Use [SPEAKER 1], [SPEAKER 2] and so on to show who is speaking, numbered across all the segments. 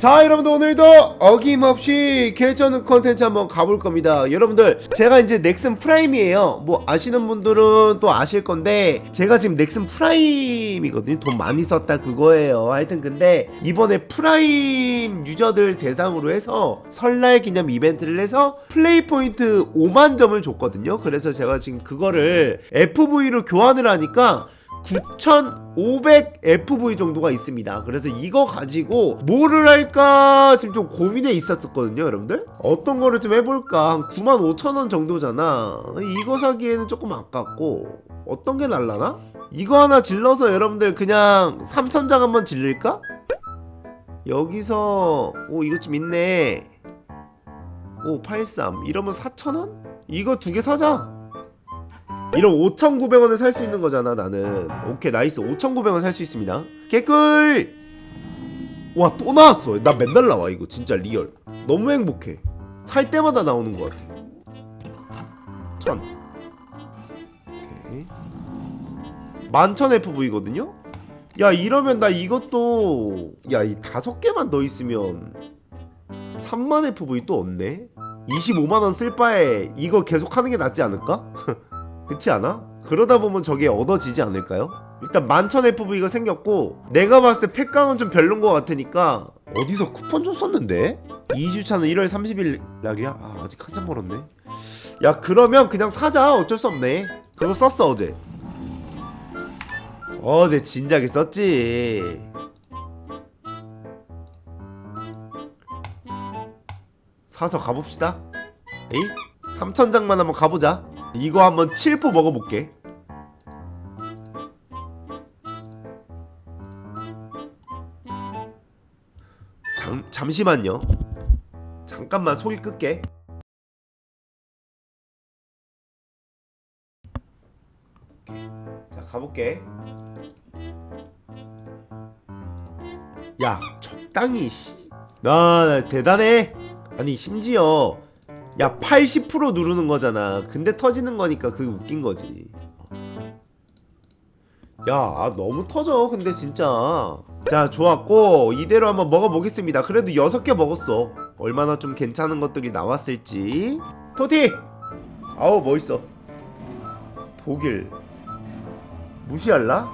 [SPEAKER 1] 자 여러분들 오늘도 어김없이 개쩌는 컨텐츠 한번 가볼 겁니다. 여러분들 제가 이제 넥슨 프라임이에요. 뭐 아시는 분들은 또 아실 건데 제가 지금 넥슨 프라임이거든요. 돈 많이 썼다 그거예요. 하여튼 근데 이번에 프라임 유저들 대상으로 해서 설날 기념 이벤트를 해서 플레이 포인트 5만 점을 줬거든요. 그래서 제가 지금 그거를 FV로 교환을 하니까 9,500 FV 정도가 있습니다. 그래서 이거 가지고 뭐를 할까 지금 좀 고민에 있었었거든요, 여러분들. 어떤 거를 좀 해볼까? 한 95,000원 정도잖아. 이거 사기에는 조금 아깝고 어떤 게 날라나? 이거 하나 질러서 여러분들 그냥 3,000장 한번 질릴까? 여기서 오 이거 좀 있네. 오 83. 이러면 4,000원? 이거 두 개 사자. 이런 5,900원에 살 수 있는 거잖아 나는. 오케이 나이스. 5,900원 살 수 있습니다. 개꿀! 와 또 나왔어. 나 맨날 나와 이거. 진짜 리얼. 너무 행복해. 살 때마다 나오는 것 같아. 천. 오케이. 만천 FV거든요? 야 이러면 나 이것도 야 이 다섯 개만 더 있으면 3만 FV 또 얻네? 25만원 쓸 바에 이거 계속 하는 게 낫지 않을까? 그렇지 않아? 그러다 보면 저게 얻어지지 않을까요? 일단 만천 FV가 생겼고 내가 봤을 때 팩강은 좀 별론 것 같으니까 어디서 쿠폰 줬었는데? 2주차는 1월 30일 날이야? 아 아직 한참 멀었네 야 그러면 그냥 사자 어쩔 수 없네 그거 썼어 어제 어제 진작에 썼지 사서 가봅시다 에이? 3천장만 한번 가보자 이거 한번 7포 먹어볼게. 잠, 잠시만요. 잠깐만 소리 끌게. 자 가볼게. 야 적당히 씨. 나, 나 대단해. 아니 심지어 야 80% 누르는 거잖아. 근데 터지는 거니까 그게 웃긴 거지. 야 아, 너무 터져 근데 진짜. 자 좋았고 이대로 한번 먹어보겠습니다. 그래도 6개 먹었어. 얼마나 좀 괜찮은 것들이 나왔을지. 토티! 아우 멋있어. 독일. 무시할라?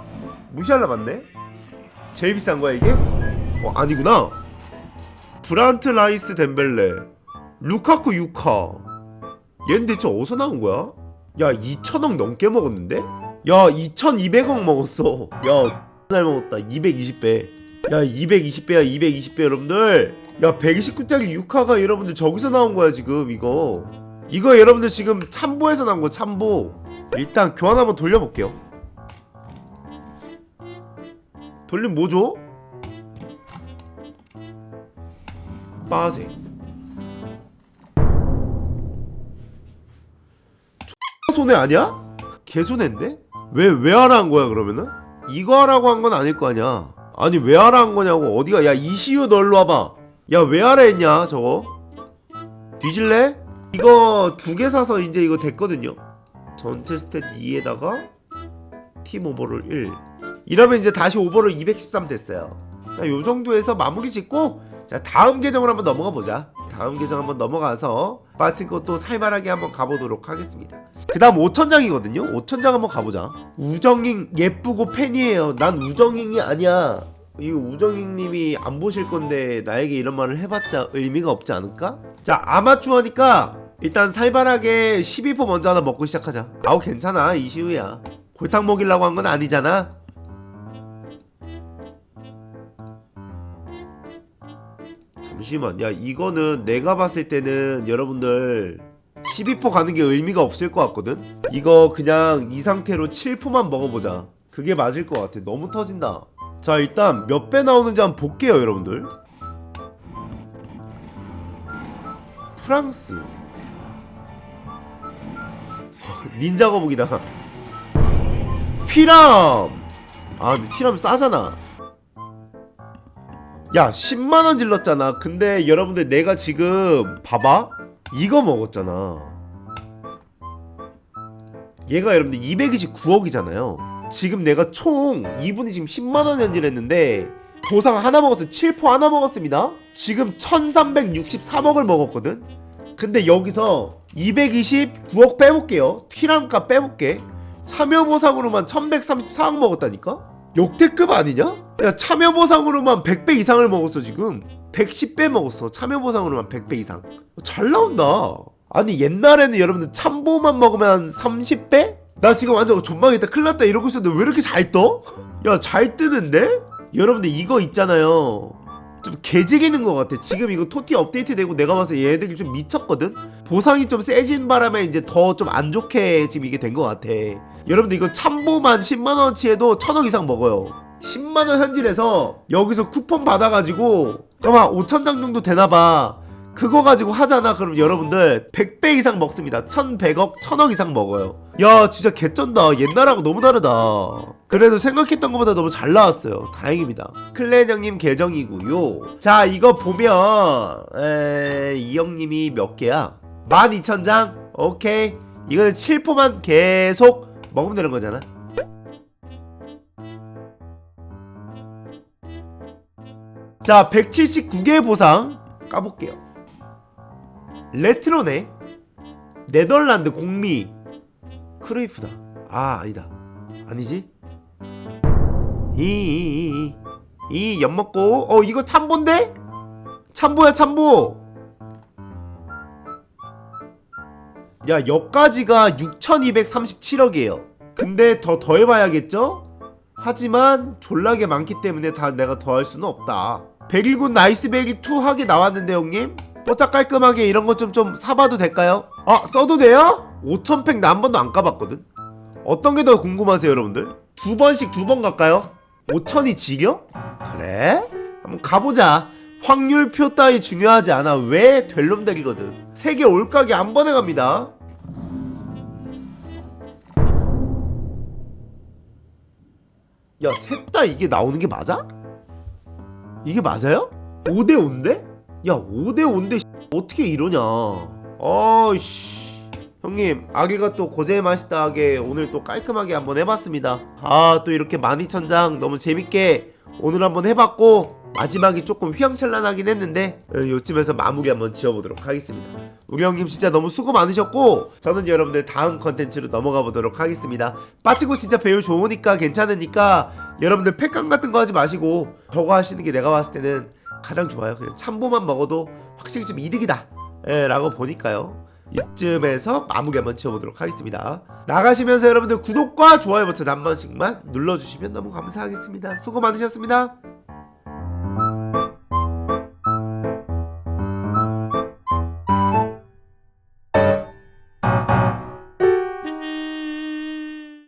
[SPEAKER 1] 무시할라 맞네? 제일 비싼 거야 이게? 어 아니구나. 브란트 라이스 덴벨레 루카쿠 6카. 얘는 대체 어디서 나온 거야? 야 2천억 넘게 먹었는데? 야 2200억 먹었어. 야잘 먹었다. 220배. 야 220배야 220배 여러분들. 야 129짜리 6카가 여러분들 저기서 나온 거야 지금 이거. 이거 여러분들 지금 참보에서 나온 거 참보. 일단 교환 한번 돌려볼게요. 돌리면 뭐죠? 빠세 손해 아니야? 개손해인데? 왜, 왜 하라 한 거야, 그러면은? 이거 하라고 한 건 아닐 거 아니야. 아니, 왜 하라 한 거냐고. 어디가, 야, 이시우 널로 와봐. 야, 왜 하라 했냐, 저거? 뒤질래? 이거 두 개 사서 이제 이거 됐거든요. 전체 스탯 2에다가 팀 오버롤 1. 이러면 이제 다시 오버롤 213 됐어요. 자, 요 정도에서 마무리 짓고, 자, 다음 계정으로 한번 넘어가 보자. 다음 계정 한번 넘어가서 빠스코 또 살만하게 한번 가보도록 하겠습니다. 그 다음 5천장이거든요? 5천장 한번 가보자. 우정잉 예쁘고 팬이에요. 난 우정잉이 아니야. 이 우정잉님이 안 보실 건데 나에게 이런 말을 해봤자 의미가 없지 않을까? 자 아마추어니까 일단 살만하게 12포 먼저 하나 먹고 시작하자. 아우 괜찮아 이시우야. 골탕 먹이려고 한 건 아니잖아. 잠시만. 야 이거는 내가 봤을 때는 여러분들 12포 가는 게 의미가 없을 것 같거든? 이거 그냥 이 상태로 7포만 먹어보자. 그게 맞을 것 같아. 너무 터진다. 자 일단 몇 배 나오는지 한번 볼게요 여러분들. 프랑스. 닌자 거북이다. 피람! 아 근데 피람 싸잖아 야 10만원 질렀잖아. 근데 여러분들 내가 지금 봐봐. 이거 먹었잖아. 얘가 여러분들 229억이잖아요. 지금 내가 총 이분이 지금 10만원 현질했는데 보상 하나 먹었어. 7포 하나 먹었습니다. 지금 1363억을 먹었거든. 근데 여기서 229억 빼볼게요. 튀랑값 빼볼게. 참여 보상으로만 1134억 먹었다니까 역대급 아니냐? 야 참여 보상으로만 100배 이상을 먹었어 지금 110배 먹었어 참여 보상으로만 100배 이상 잘 나온다 아니 옛날에는 여러분들 참보만 먹으면 한 30배? 나 지금 완전 존망했다 큰일났다 이러고 있었는데 왜 이렇게 잘 떠? 야 잘 뜨는데? 여러분들 이거 있잖아요 좀 개지기는 것 같아. 지금 이거 토티 업데이트 되고 내가 봐서 얘들이 좀 미쳤거든? 보상이 좀 세진 바람에 이제 더 좀 안 좋게 지금 이게 된 것 같아. 여러분들 이거 참보만 10만원어치에도 1000억 이상 먹어요. 10만원 현질해서 여기서 쿠폰 받아가지고 아마 5천장 정도 되나봐 그거 가지고 하잖아. 그럼 여러분들 100배 이상 먹습니다. 1100억 1000억 이상 먹어요. 야 진짜 개쩐다. 옛날하고 너무 다르다. 그래도 생각했던 것보다 너무 잘 나왔어요. 다행입니다. 클랜 형님 계정이고요. 자 이거 보면 에... 이 형님이 몇 개야? 12,000장? 오케이. 이거는 7포만 계속 먹으면 되는 거잖아. 자 179개 보상 까볼게요 레트로네 네덜란드 공미. 크루이프다. 아 아니다. 아니지? 이이이 이 엿 먹고. 어 이거 참보인데? 참보야 참보. 야 여기까지가 6237억이에요. 근데 더 더해봐야겠죠? 하지만 졸라게 많기 때문에 다 내가 더할 수는 없다. 101군 나이스 베리 2 하게 나왔는데 형님 뽀짝 깔끔하게 이런 것 좀 좀 사봐도 될까요? 아 써도 돼요? 5000팩 나 한 번도 안 까봤거든 어떤 게 더 궁금하세요 여러분들? 두 번씩 두 번 갈까요? 5000이 지겨? 그래? 한번 가보자 확률표 따위 중요하지 않아 왜 될놈들이거든 세계 올가게 한 번에 갑니다 야 셋 다 이게 나오는 게 맞아? 이게 맞아요? 5대 5인데? 야 5대 5인데 어떻게 이러냐? 어이씨. 형님 아기가 또 고제 맛있다 하게 오늘 또 깔끔하게 한번 해봤습니다. 아 또 이렇게 12,000장 너무 재밌게 오늘 한번 해봤고 마지막이 조금 휘황찬란하긴 했는데 어, 요쯤에서 마무리 한번 지어보도록 하겠습니다. 우리 형님 진짜 너무 수고 많으셨고 저는 여러분들 다음 컨텐츠로 넘어가 보도록 하겠습니다. 빠지고 진짜 배우 좋으니까 괜찮으니까 여러분들 팩감 같은 거 하지 마시고 저거 하시는 게 내가 봤을 때는 가장 좋아요. 그냥 참보만 먹어도 확실히 좀 이득이다. 예, 라고 보니까요. 이쯤에서 마무리 한번 지어보도록 하겠습니다. 나가시면서 여러분들 구독과 좋아요 버튼 한 번씩만 눌러주시면 너무 감사하겠습니다. 수고 많으셨습니다